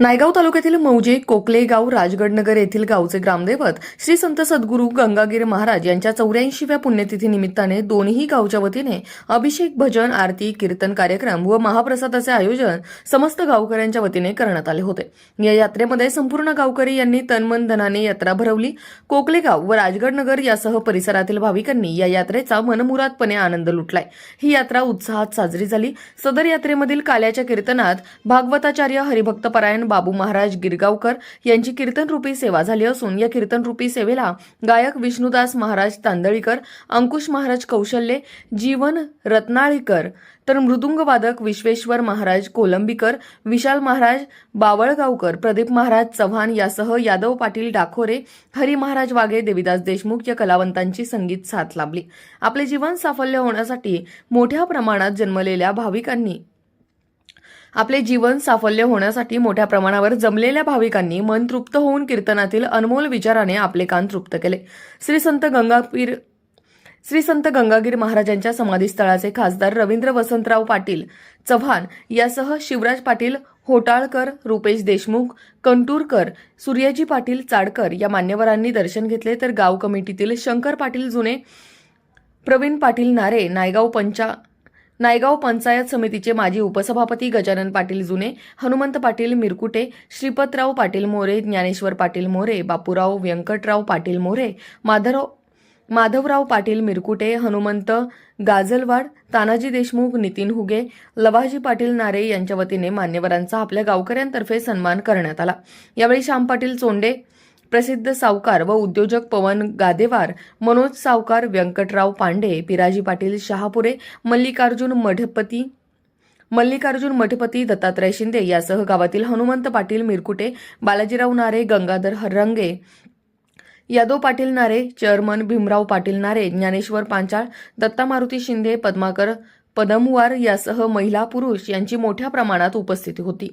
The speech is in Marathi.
नायगाव तालुक्यातील मौजे कोकलेगाव राजगडनगर येथील गावचे ग्रामदैवत श्री संत सद्गुरू गंगागिरी महाराज यांच्या चौऱ्याऐंशीव्या पुण्यतिथी निमित्ताने दोन्ही गावच्या वतीने अभिषेक भजन आरती कीर्तन कार्यक्रम व महाप्रसादाचे आयोजन समस्त गावकऱ्यांच्या वतीने करण्यात आले होते. या यात्रेमध्ये संपूर्ण गावकरी यांनी तनमन धनाने यात्रा भरवली. कोकलेगाव व राजगडनगर यासह परिसरातील भाविकांनी या यात्रेचा मनमुरादपणे आनंद लुटलाय. ही यात्रा उत्साहात साजरी झाली. सदर यात्रेमधील काल्याच्या कीर्तनात भागवताचार्य हरिभक्तपरायण बाबू महाराज गिरगावकर यांची कीर्तनरूपी सेवा झाली असून या कीर्तनरूपी सेवेला गायक विष्णुदास महाराज तांदळीकर अंकुश महाराज कौशल्ये जीवन रत्नाळीकर तर मृदुंगवादक विश्वेश्वर महाराज कोलंबीकर विशाल महाराज बावळगावकर प्रदीप महाराज चव्हाण यासह यादव पाटील डाखोरे हरी महाराज वागे देविदास देशमुख या कलावंतांची संगीत साथ लाभली. आपले जीवन साफल्य होण्यासाठी मोठ्या प्रमाणात जन्मलेल्या भाविकांनी आपले जीवन साफल्य होण्यासाठी मोठ्या प्रमाणावर जमलेल्या भाविकांनी मन तृप्त होऊन कीर्तनातील अनमोल विचाराने आपले कान तृप्त केले. श्री संत गंगापीर श्री संत गंगागीर महाराजांच्या समाधीस्थळाचे खासदार रवींद्र वसंतराव पाटील चव्हाण यासह शिवराज पाटील होटाळकर रुपेश देशमुख कंटूरकर सूर्याजी पाटील चाडकर या मान्यवरांनी दर्शन घेतले तर गाव कमिटीतील शंकर पाटील जुने प्रवीण पाटील नारे नायगाव पंचा नायगाव पंचायत समितीचे माजी उपसभापती गजानन पाटील जुने हनुमंत पाटील मिरकुटे श्रीपतराव पाटील मोरे ज्ञानेश्वर पाटील मोरे बापूराव व्यंकटराव पाटील मोरे माधवराव माधवराव पाटील मिरकुटे हनुमंत गाजलवाड तानाजी देशमुख नितीन हुगे लवाजी पाटील नारे यांच्या वतीने मान्यवरांचा आपल्या गावकऱ्यांतर्फे सन्मान करण्यात आला. यावेळी श्याम पाटील चोंडे प्रसिद्ध सावकार व उद्योजक पवन गादेवार मनोज सावकार व्यंकटराव पांडे पिराजी पाटील शहापुरे मल्लिकार्जुन मठपती मल्लिकार्जुन मठपती दत्तात्रय शिंदे यासह गावातील हनुमंत पाटील मिरकुटे बालाजीराव नारे गंगाधर हरंगे यादव पाटील नारे चेअरमन भीमराव पाटील नारे ज्ञानेश्वर पांचाळ दत्ता मारुती शिंदे पद्माकर पदमवार यासह महिला पुरुष यांची मोठ्या प्रमाणात उपस्थिती होती.